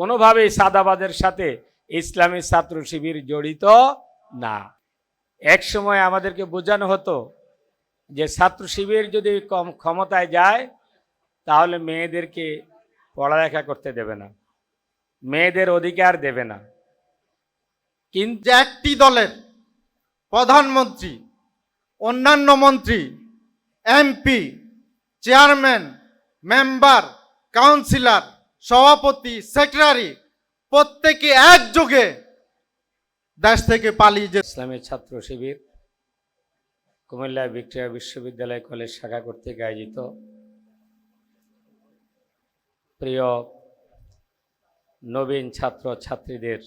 কোনোভাবেই সাদাবাদের সাথে ইসলামী ছাত্র শিবির জড়িত না। এক সময় আমাদেরকে বোঝানো হতো যে ছাত্র শিবির যদি কম ক্ষমতায় যায়, তাহলে মেয়েদেরকে পড়ালেখা করতে দেবে না, মেয়েদের অধিকার দেবে না। কিন্তু একটি দলের প্রধানমন্ত্রী, অন্যান্য মন্ত্রী, এমপি, চেয়ারম্যান, মেম্বার, কাউন্সিলর সভাপতি, সেক্রেটারি, প্রত্যেকে একযোগে দেশ থেকে পালিয়ে যে ইসলামী ছাত্র শিবির কুমিল্লা ভিক্টোরিয়া বিশ্ববিদ্যালয় কলেজ শাখা কর্তৃক আয়োজিত প্রিয় নবীন ছাত্র ছাত্রীদের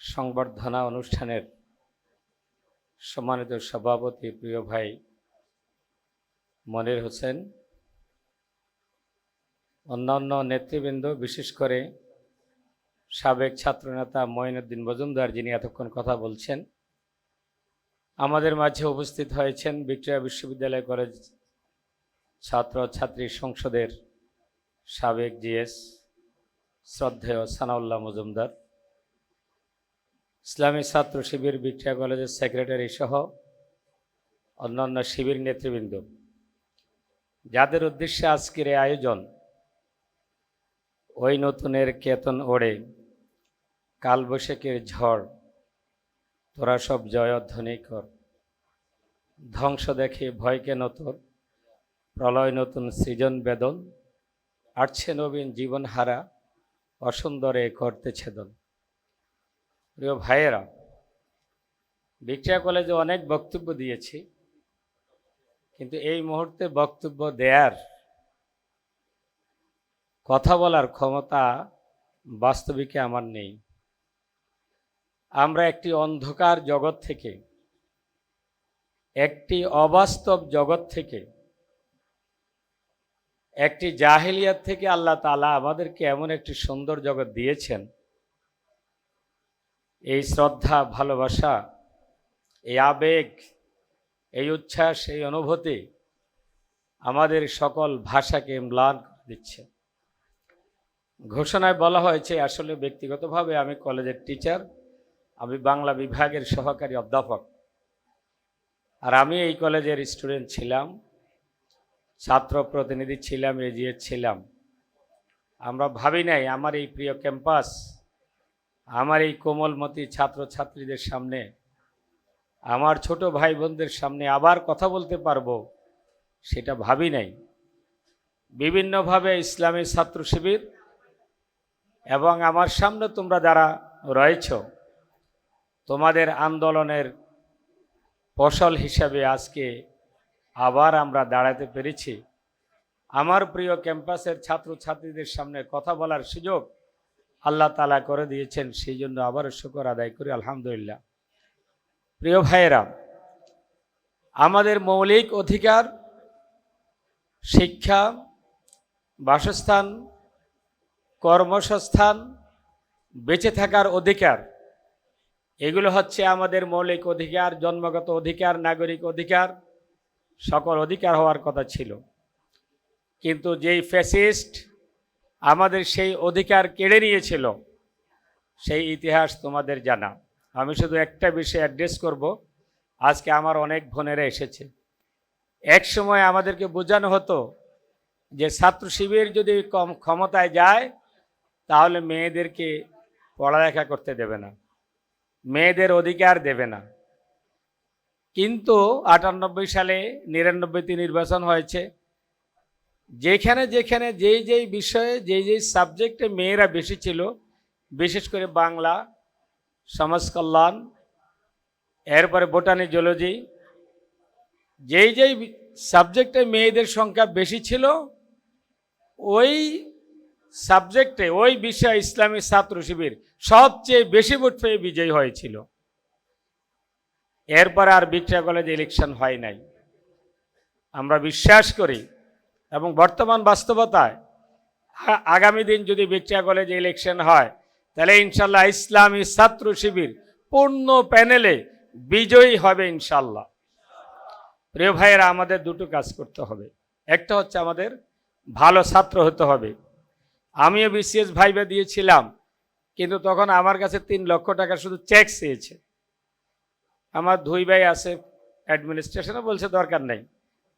সংবর্ধনা অনুষ্ঠানের সম্মানিত সভাপতি প্রিয় ভাই মনির হোসেন। অন্যান্য নেতৃবৃন্দ, বিশেষ করে সাবেক ছাত্রনেতা মঈনুদ্দিন মজুমদার, যিনি এতক্ষণ কথা বলছেন, আমাদের মাঝে উপস্থিত হয়েছেন ভিক্টোরিয়া বিশ্ববিদ্যালয় কলেজ ছাত্র ছাত্রী সংসদের সাবেক জিএস শ্রদ্ধেয় সানাউল্লাহ মজুমদার, ইসলামী ছাত্র শিবির ভিক্টোরিয়া কলেজের সেক্রেটারি সহ অন্যান্য শিবির নেতৃবৃন্দ। যাদের উদ্দেশ্যে আজকের এই আয়োজন ওই নতুনের কেতন ওড়ে কালবৈশাখীর ঝড়, তোরা সব জয় জয়ধ্বনি কর। ধ্বংস দেখে ভয়কে নতর প্রলয় নতুন সৃজন বেদন, আটছে নবীন জীবন হারা অসুন্দরে করতে ছেদন। প্রিয় ভাইয়েরা, ভিক্টোরিয়া কলেজে অনেক বক্তব্য দিয়েছি, কিন্তু এই মুহূর্তে বক্তব্য দেয়ার কথা বলার ক্ষমতা বাস্তবিকে আমার নেই। আমরা একটি অন্ধকার জগৎ থেকে, একটি অবাস্তব জগৎ থেকে, একটি জাহেলিয়াত থেকে আল্লাহ তালা আমাদেরকে এমন একটি সুন্দর জগৎ দিয়েছেন। এই শ্রদ্ধা, ভালোবাসা, এই আবেগ, এই উচ্ছ্বাস, এই অনুভূতি আমাদের সকল ভাষাকে ম্লান দিচ্ছে। ঘোষণায় বলা হয়েছে, আসলে ব্যক্তিগতভাবে আমি কলেজের টিচার আমি বাংলা বিভাগের সহকারী অধ্যাপক। আর আমি এই কলেজের স্টুডেন্ট ছিলাম, ছাত্র প্রতিনিধি ছিলাম এজিএ ছিলাম। আমরা ভাবি নাই, আমার এই প্রিয় ক্যাম্পাস আমার এই কোমলমতি ছাত্রছাত্রীদের সামনে, আমার ছোট ভাই বোনদের সামনে আবার কথা বলতে পারব, সেটা ভাবি নাই। বিভিন্নভাবে ইসলামী ছাত্র শিবির এবং আমার সামনে তোমরা যারা রয়েছ, তোমাদের আন্দোলনের ফসল হিসাবে আজকে আবার আমরা দাঁড়াতে পেরেছি। আমার প্রিয় ক্যাম্পাসের ছাত্রছাত্রীদের সামনে কথা বলার সুযোগ আল্লাহ তালা করে দিয়েছেন, সেই জন্য আবারও শুকর আদায় করি, আলহামদুলিল্লাহ। প্রিয় ভাইয়েরা, আমাদের মৌলিক অধিকার, শিক্ষা, বাসস্থান কর্মসংস্থান, বেঁচে থাকার অধিকার, এগুলো হচ্ছে আমাদের মৌলিক অধিকার, জন্মগত অধিকার, নাগরিক অধিকার, সকল অধিকার হওয়ার কথা ছিল। কিন্তু যেই ফ্যাসিস্ট আমাদের সেই অধিকার কেড়ে নিয়েছিল, সেই ইতিহাস তোমাদের জানা। আমি শুধু একটা বিষয় অ্যাড্রেস করব, আজকে আমার অনেক বোনেরা এসেছে। এক সময় আমাদেরকে বোঝানো হতো যে ছাত্র শিবির যদি কম ক্ষমতায় যায় তাহলে মেয়েদেরকে পড়ালেখা করতে দেবে না। মেয়েদের অধিকার দেবে না। কিন্তু আটানব্বই সালে নিরানব্বইতে নির্বাচন হয়েছে। যেখানে যেখানে যেই যেই বিষয়ে যেই যেই সাবজেক্টে মেয়েরা বেশি ছিল, বিশেষ করে বাংলা সমাজকল্যাণ এরপরে বোটানি, জুলজি, যেই যেই সাবজেক্টে মেয়েদের সংখ্যা বেশি ছিল, ওই সাবজেক্টে ওই বিষয়ে ইসলামী ছাত্র শিবির সবচেয়ে বেশি ভোট পেয়ে বিজয়ী হয়েছিল। এরপর আর বিক্রিয়া কলেজে ইলেকশন হয় নাই। আমরা বিশ্বাস করি এবং বর্তমান বাস্তবতায় আগামী দিন যদি বিক্রিয়া কলেজে ইলেকশন হয়, তাহলে ইনশাল্লাহ ইসলামী ছাত্র শিবির পূর্ণ প্যানেলে বিজয়ী হবে ইনশাল্লাহ। প্রিয় ভাইয়েরা, আমাদের দুটো কাজ করতে হবে। একটা হচ্ছে আমাদের ভালো ছাত্র হতে হবে। আমিও বিসিএস ভাইবে দিয়েছিলাম, কিন্তু তখন আমার কাছে তিন লক্ষ টাকা শুধু চেক চেয়েছে। আমার দুই ভাই আছে অ্যাডমিনিস্ট্রেশনে বলছে দরকার নাই।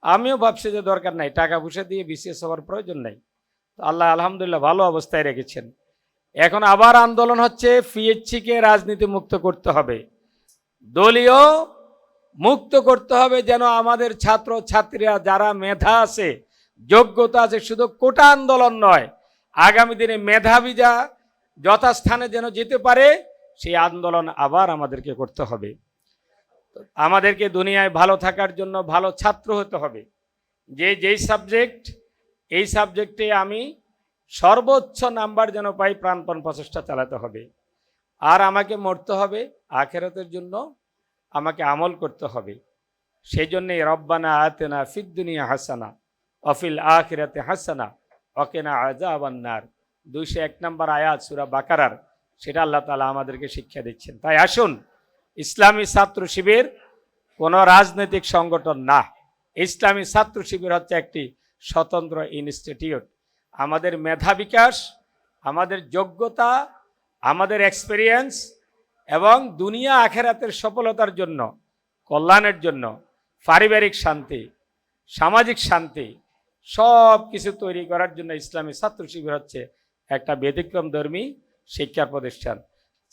আমিও ভাবছি যে দরকার নাই, টাকা পয়সা দিয়ে বিসিএস হওয়ার প্রয়োজন নাই। তো আল্লাহ আলহামদুলিল্লাহ ভালো অবস্থায় রেখেছেন। এখন আবার আন্দোলন হচ্ছে পিএইচসিকে রাজনীতি মুক্ত করতে হবে। দলীয় মুক্ত করতে হবে যেন আমাদের ছাত্র ছাত্রীরা যারা মেধা আছে, যোগ্যতা আছে, শুধু কোটা আন্দোলন নয় আগামী দিনে মেধাবী যা যথাস্থানে যেন যেতে পারে, সেই আন্দোলন আবার আমাদেরকে করতে হবে। আমাদেরকে দুনিয়ায় ভালো থাকার জন্য ভালো ছাত্র হতে হবে। যে যেই সাবজেক্ট, এই সাবজেক্টে আমি সর্বোচ্চ নাম্বার যেন পাই, প্রাণপণ প্রচেষ্টা চালাতে হবে। আর আমাকে মরতে হবে, আখেরাতের জন্য আমাকে আমল করতে হবে। সেই জন্যে রব্বানা আতেনা ফিদ দুনিয়া হাসানা, অফিল আখিরাতে হাসানা অকেনা আজা আবান্নার দুইশো এক নম্বর আয়াত সুরা বাকারার, সেটা আল্লাহ তালা আমাদেরকে শিক্ষা দিচ্ছেন। তাই আসুন, ইসলামী ছাত্র শিবির কোনো রাজনৈতিক সংগঠন না। ইসলামী ছাত্র শিবির হচ্ছে একটি স্বতন্ত্র ইনস্টিটিউট। আমাদের মেধা বিকাশ, আমাদের যোগ্যতা, আমাদের এক্সপিরিয়েন্স এবং দুনিয়া আখেরাতের সফলতার জন্য, কল্যাণের জন্য পারিবারিক শান্তি, সামাজিক শান্তি সব কিছু তৈরি করার জন্য ইসলামী ছাত্র শিবির হচ্ছে একটা ব্যতিক্রম ধর্মী শিক্ষা প্রতিষ্ঠান।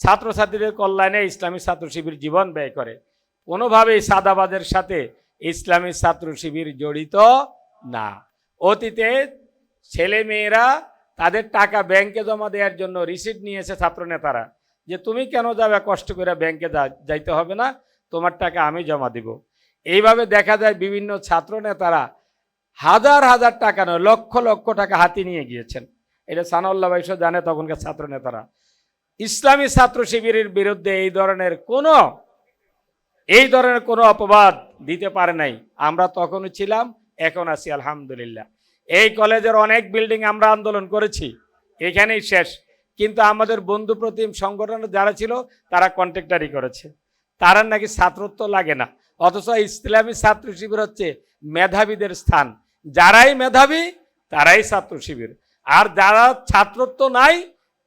ছাত্রছাত্রীদের কল্যাণে ইসলামী ছাত্র শিবির জীবন ব্যয় করে। কোনোভাবেই সাদাবাদের সাথে ইসলামী ছাত্র শিবির জড়িত না। অতীতে ছেলে মেয়েরা তাদের টাকা ব্যাংকে জমা দেওয়ার জন্য রিসিপ্ট নিয়েছে ছাত্রনেতারা যে, তুমি কেন যাবে? কষ্ট করে ব্যাংকে যাইতে হবে না। তোমার টাকা আমি জমা দিব। এইভাবে দেখা যায় বিভিন্ন ছাত্র নেতারা হাজার হাজার টাকা নয়, লক্ষ লক্ষ টাকা হাতি নিয়ে গিয়েছেন। এটা সানাউল্লাহ বাইশ জানে, তখনকার ছাত্র নেতারা। ইসলামী ছাত্র শিবিরের বিরুদ্ধে এই ধরনের কোনো, এই ধরনের কোনো অপবাদ দিতে পারে নাই। আমরা তখনও ছিলাম, এখন আছি, আলহামদুলিল্লাহ। এই কলেজের অনেক বিল্ডিং আমরা আন্দোলন করেছি, এখানেই শেষ। কিন্তু আমাদের বন্ধু প্রতিম সংগঠনের যারা ছিল, তারা কন্ট্রাক্টারি করেছে। তারা নাকি ছাত্রত্ব লাগে না। অথচ ইসলামী ছাত্র শিবির হচ্ছে মেধাবীদের স্থান। যারাই মেধাবী, তারাই ছাত্র শিবির। আর যারা ছাত্রত্ব নাই,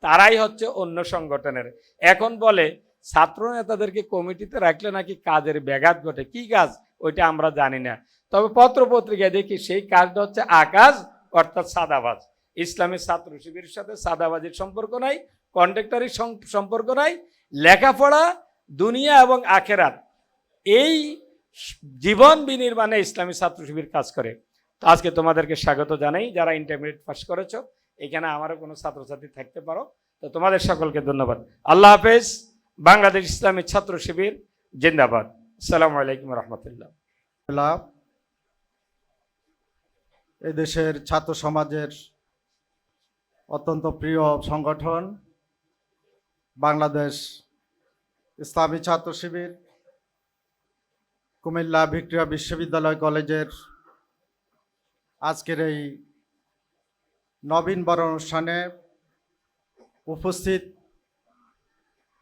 তারাই হচ্ছে অন্য সংগঠনের। এখন বলে, ছাত্র নেতাদেরকে কমিটিতে রাখলে নাকি কাজের ব্যাঘাত ঘটে? কি কাজ? ওইটা আমরা জানি না। তবে পত্র পত্রিকায় দেখি সেই কাজটা হচ্ছে আকাশ অর্থাৎ সাদাবাজ। ইসলামী ছাত্র শিবিরের সাথে সাদাবাজির সম্পর্ক নাই কন্ট্রাক্টারির সম্পর্ক নাই, লেখাপড়া, দুনিয়া এবং আখেরাত। এই জীবন বিনির্মাণে ইসলামী ছাত্র শিবির কাজ করে। আজকে তোমাদেরকে স্বাগত জানাই যারা ইন্টারমিডিয়েট পাস করেছ। এখানে আমারও কোনো ছাত্রছাত্রী থাকতে পারো। তো তোমাদের সকলকে ধন্যবাদ। আল্লাহ হাফেজ, বাংলাদেশ ইসলামী ছাত্র শিবির, জিন্দাবাদ। আসসালামু আলাইকুম রহমতুল্লাহ। লাভ এই দেশের ছাত্র সমাজের অত্যন্ত প্রিয় সংগঠন, বাংলাদেশ ইসলামী ছাত্র শিবির, কুমিল্লা ভিক্টোরিয়া বিশ্ববিদ্যালয় কলেজের আজকের এই নবীন বরণ অনুষ্ঠানে উপস্থিত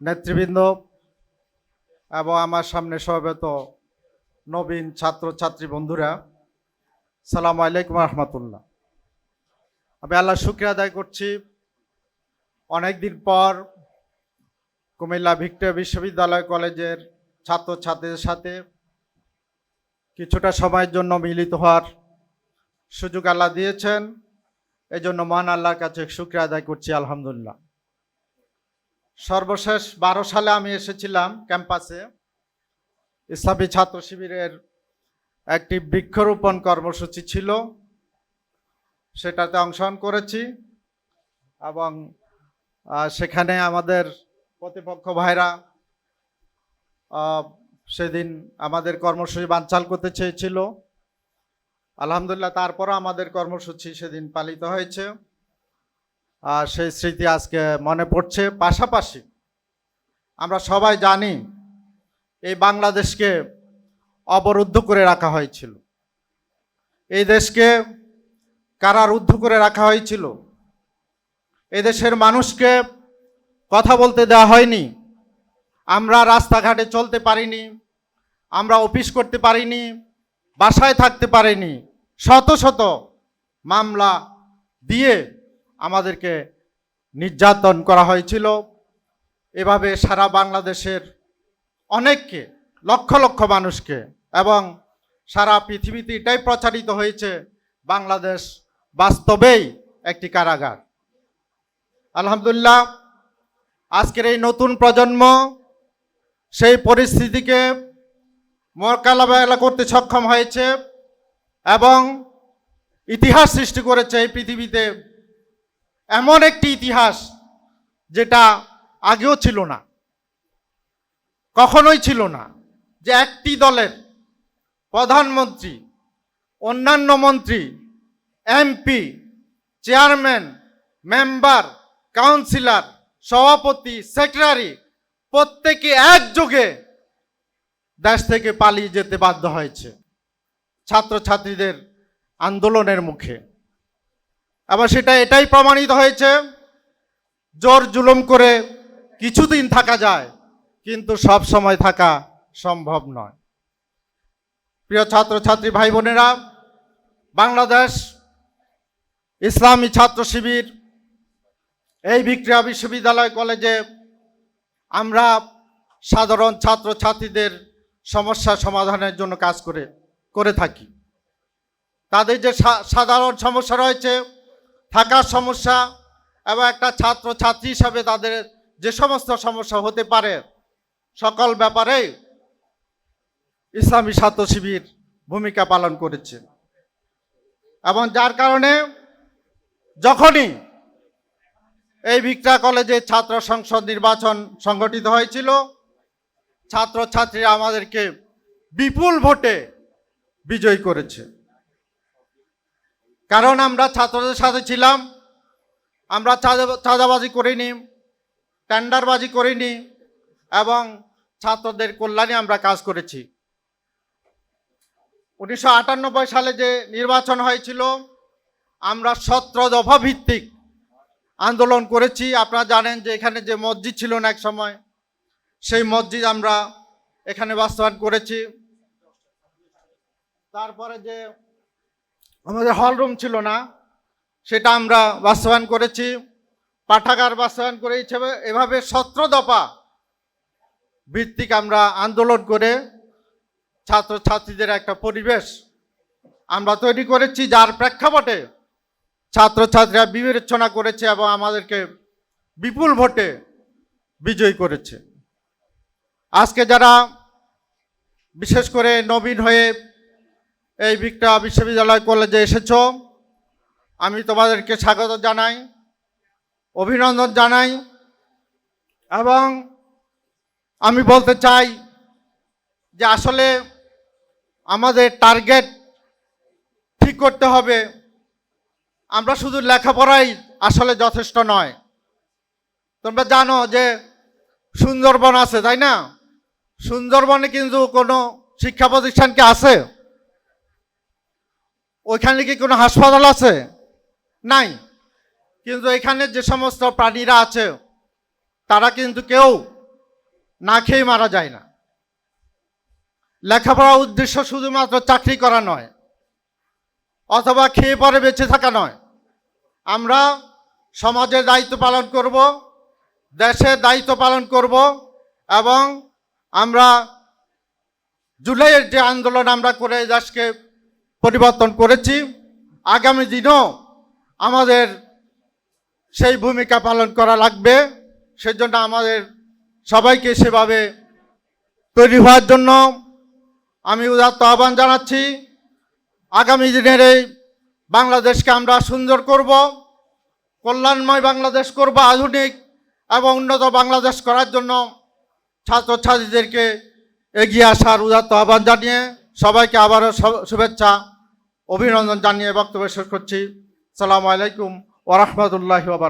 নেতৃবৃন্দ এবং আমার সামনে সমবেত নবীন ছাত্র ছাত্রী বন্ধুরা, সালাম আলাইকুম রহমতুল্লাহ। আমি আল্লাহ শুক্রিয়া আদায় করছি। অনেকদিন পর কুমিল্লা ভিক্টোরিয়া বিশ্ববিদ্যালয় কলেজের ছাত্র ছাত্রীদের সাথে কিছুটা সময়ের জন্য মিলিত হওয়ার সুযোগ আল্লাহ দিয়েছেন। এই জন্য মহান আল্লাহর কাছে শুক্রিয়া আদায় করছি, আলহামদুলিল্লাহ। সর্বশেষ বারো সালে আমি এসেছিলাম ক্যাম্পাসে। ইসলামী ছাত্র শিবিরের একটি বৃক্ষরোপণ কর্মসূচি ছিল। সেটাতে অংশগ্রহণ করেছি এবং সেখানে আমাদের প্রতিপক্ষ ভাইরা সেদিন আমাদের কর্মসূচি বানচাল করতে চেয়েছিল। আলহামদুলিল্লাহ, তারপরও আমাদের কর্মসূচি সেদিন পালিত হয়েছে। আর সেই স্মৃতি আজকে মনে পড়ছে। পাশাপাশি আমরা সবাই জানি এই বাংলাদেশকে অবরুদ্ধ করে রাখা হয়েছিল। এই দেশকে কারারুদ্ধ করে রাখা হয়েছিল। এই দেশের মানুষকে কথা বলতে দেওয়া হয়নি। আমরা রাস্তাঘাটে চলতে পারিনি। আমরা অফিস করতে পারিনি। বাসায় থাকতে পারিনি। শত শত মামলা দিয়ে আমাদেরকে নির্যাতন করা হয়েছিল। এভাবে সারা বাংলাদেশের অনেককে, লক্ষ লক্ষ মানুষকে এবং সারা পৃথিবীতে এটাই প্রচারিত হয়েছে, বাংলাদেশ বাস্তবেই একটি কারাগার। আলহামদুলিল্লাহ, আজকের এই নতুন প্রজন্ম সেই পরিস্থিতিকে মোকাবেলা করতে সক্ষম হয়েছে। এবং ইতিহাস সৃষ্টি করেছে এই পৃথিবীতে এমন একটি ইতিহাস যেটা আগেও ছিল না, কখনোই ছিল না, যে একটি দলের প্রধানমন্ত্রী, অন্যান্য মন্ত্রী, এমপি, চেয়ারম্যান, মেম্বার, কাউন্সিলর, সভাপতি, সেক্রেটারি, প্রত্যেকে একযোগে দেশ থেকে পালিয়ে যেতে বাধ্য হয়েছে। ছাত্রছাত্রীদের আন্দোলনের মুখে। আবার সেটা এটাই প্রমাণিত হয়েছে, জোর জুলুম করে কিছুদিন থাকা যায়, কিন্তু সব সময় থাকা সম্ভব নয়। প্রিয় ছাত্রছাত্রী ভাই বোনেরা বাংলাদেশ ইসলামী ছাত্র শিবির, এই ভিক্টোরিয়া বিশ্ববিদ্যালয় কলেজে আমরা সাধারণ ছাত্রছাত্রীদের সমস্যা সমাধানের জন্য কাজ করে করে থাকি। তাদের যে সাধারণ সমস্যা রয়েছে, থাকার সমস্যা এবং একটা ছাত্র ছাত্রী হিসাবে তাদের যে সমস্ত সমস্যা হতে পারে, সকল ব্যাপারে ইসলামী ছাত্র শিবির ভূমিকা পালন করেছে। এবং যার কারণে যখনই এই ভিক্টা কলেজে ছাত্র সংসদ নির্বাচন সংগঠিত হয়েছিল ছাত্র ছাত্রীরা আমাদেরকে বিপুল ভোটে বিজয়ী করেছে। কারণ আমরা ছাত্রদের সাথে ছিলাম, আমরা চাঁদা- চাঁদাবাজি করিনি, টেন্ডারবাজি করিনি, এবং ছাত্রদের কল্যাণে আমরা কাজ করেছি। উনিশশো আটানব্বই সালে যে নির্বাচন হয়েছিল, আমরা সত্র দফা ভিত্তিক আন্দোলন করেছি। আপনারা জানেন যে এখানে যে মসজিদ ছিল না এক সময়, সেই মসজিদ আমরা এখানে বাস্তবায়ন করেছি। তারপরে যে আমাদের হল রুম ছিল না, সেটা আমরা বাস্তবায়ন করেছি। পাঠাগার বাস্তবায়ন করে এভাবে সত্র দফা ভিত্তিক আমরা আন্দোলন করে ছাত্রছাত্রীদের একটা পরিবেশ আমরা তৈরি করেছি, যার প্রেক্ষাপটে ছাত্রছাত্রীরা বিবেচনা করেছে এবং আমাদেরকে বিপুল ভোটে বিজয়ী করেছে। আজকে যারা বিশেষ করে নবীন হয়ে এই ভিক্টা বিশ্ববিদ্যালয় কলেজে এসেছ। আমি তোমাদেরকে স্বাগত জানাই, অভিনন্দন জানাই এবং আমি বলতে চাই যে আসলে আমাদের টার্গেট ঠিক করতে হবে। আমরা শুধু লেখাপড়াই আসলে যথেষ্ট নয়। তোমরা জানো যে সুন্দরবন আছে, তাই না? সুন্দরবনে কিন্তু কোনো শিক্ষা প্রতিষ্ঠান কি আছে? ওইখানে কি কোনো হাসপাতাল আছে? নাই। কিন্তু এখানে যে সমস্ত প্রাণীরা আছে, তারা কিন্তু কেউ না খেয়ে মারা যায় না। লেখাপড়ার উদ্দেশ্য শুধুমাত্র চাকরি করা নয়, অথবা খেয়ে পরে বেঁচে থাকা নয়। আমরা সমাজের দায়িত্ব পালন করব, দেশের দায়িত্ব পালন করব এবং আমরা জুলাইয়ের যে আন্দোলন আমরা করে দেশকে পরিবর্তন করেছি। আগামী দিনও আমাদের সেই ভূমিকা পালন করা লাগবে। সেজন্য আমাদের সবাইকে সেভাবে তৈরি হওয়ার জন্য আমি উদাত্ত আহ্বান জানাচ্ছি। আগামী দিনের এই বাংলাদেশকে আমরা সুন্দর করব, কল্যাণময় বাংলাদেশ করব আধুনিক এবং উন্নত বাংলাদেশ করার জন্য ছাত্রছাত্রীদেরকে এগিয়ে আসার উদাত্ত আহ্বান জানিয়ে সবাইকে আবারও শুভেচ্ছা অভিনন্দন জানিয়ে বক্তব্য শেষ করছি। সালামু আলাইকুম ওরহমতুল্লাহি ওবার